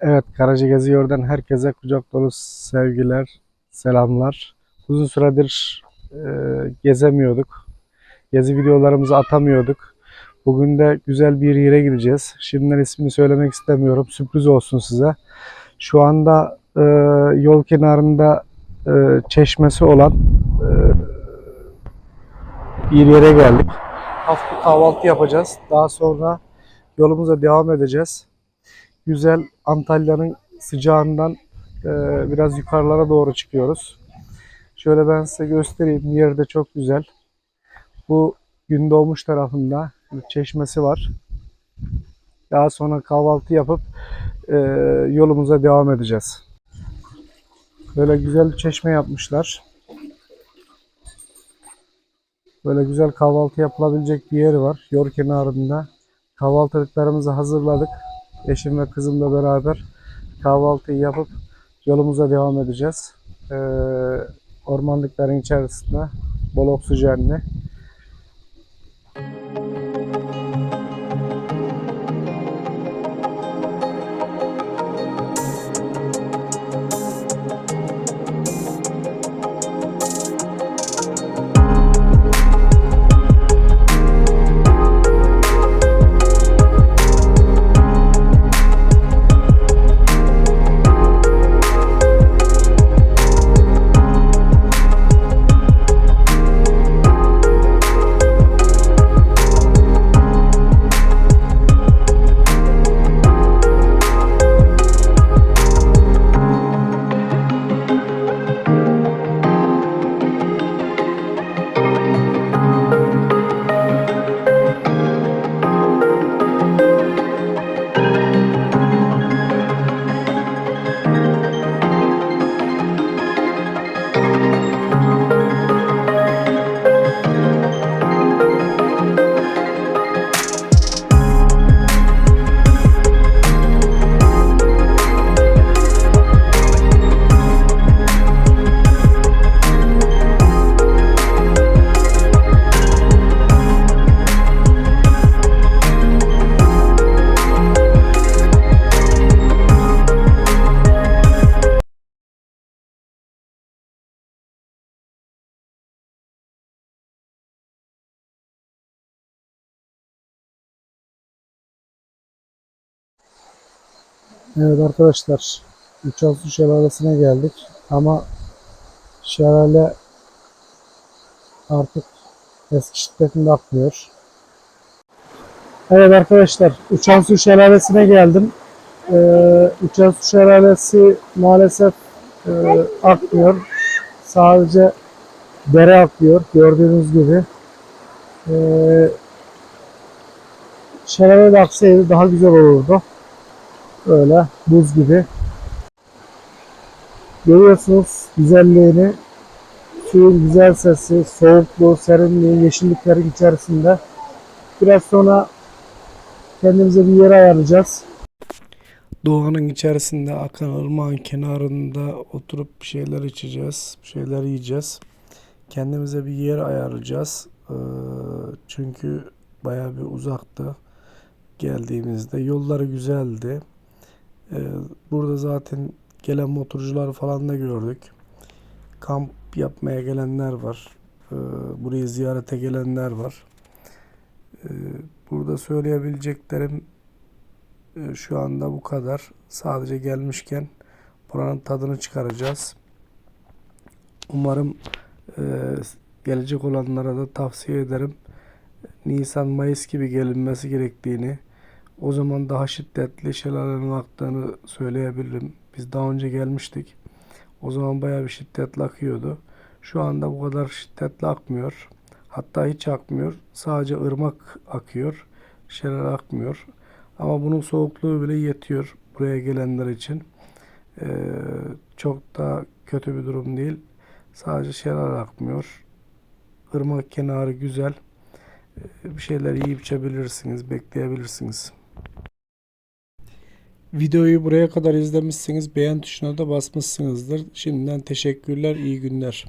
Evet, Karaca Geziyor'dan herkese kucak dolu sevgiler, selamlar. Uzun süredir e, gezemiyorduk. Gezi videolarımızı atamıyorduk. Bugün de güzel bir yere gideceğiz. Şimdiden ismini söylemek istemiyorum. Sürpriz olsun size. Şu anda e, yol kenarında e, çeşmesi olan e, bir yere geldik. Bir kahvaltı yapacağız. Daha sonra yolumuza devam edeceğiz güzel Antalya'nın sıcağından e, biraz yukarılara doğru çıkıyoruz. Şöyle ben size göstereyim. Yer de çok güzel. Bu Gündoğmuş tarafında bir çeşmesi var. Daha sonra kahvaltı yapıp e, yolumuza devam edeceğiz. Böyle güzel bir çeşme yapmışlar. Böyle güzel kahvaltı yapılabilecek bir yeri var. Yol kenarında. Kahvaltılıklarımızı hazırladık. Eşim ve kızımla beraber kahvaltıyı yapıp yolumuza devam edeceğiz. Ee, ormanlıkların içerisinde bol oksijenli. Evet arkadaşlar, Uçaltı Şelalesi'ne geldik ama şelale artık eski şiddetinde akmıyor. Evet arkadaşlar, Uçan Su Şelalesi'ne geldim. Ee, Uçan Su Şelalesi maalesef e, akmıyor. Sadece dere akıyor gördüğünüz gibi. Ee, şelale de aksaydı daha güzel olurdu. Böyle buz gibi. Görüyorsunuz güzelliğini. Suyun güzel sesi, soğukluğu, serinliği, yeşilliklerin içerisinde. Biraz sonra kendimize bir yer ayarlayacağız. Doğanın içerisinde akan ırmağın kenarında oturup bir şeyler içeceğiz, bir şeyler yiyeceğiz. Kendimize bir yer ayarlayacağız. Ee, çünkü bayağı bir uzaktı geldiğimizde. Yolları güzeldi. Ee, burada zaten gelen motorcular falan da gördük. Kamp yapmaya gelenler var. Ee, burayı ziyarete gelenler var. Ee, burada söyleyebileceklerim e, şu anda bu kadar. Sadece gelmişken buranın tadını çıkaracağız. Umarım e, gelecek olanlara da tavsiye ederim. Nisan Mayıs gibi gelinmesi gerektiğini o zaman daha şiddetli şelalenin aktığını söyleyebilirim. Biz daha önce gelmiştik. O zaman bayağı bir şiddetli akıyordu. Şu anda bu kadar şiddetli akmıyor. Hatta hiç akmıyor. Sadece ırmak akıyor. Şelale akmıyor. Ama bunun soğukluğu bile yetiyor buraya gelenler için. Ee, çok da kötü bir durum değil. Sadece şelale akmıyor. Irmak kenarı güzel. Ee, bir şeyler yiyip içebilirsiniz, bekleyebilirsiniz. Videoyu buraya kadar izlemişseniz beğen tuşuna da basmışsınızdır. Şimdiden teşekkürler, iyi günler.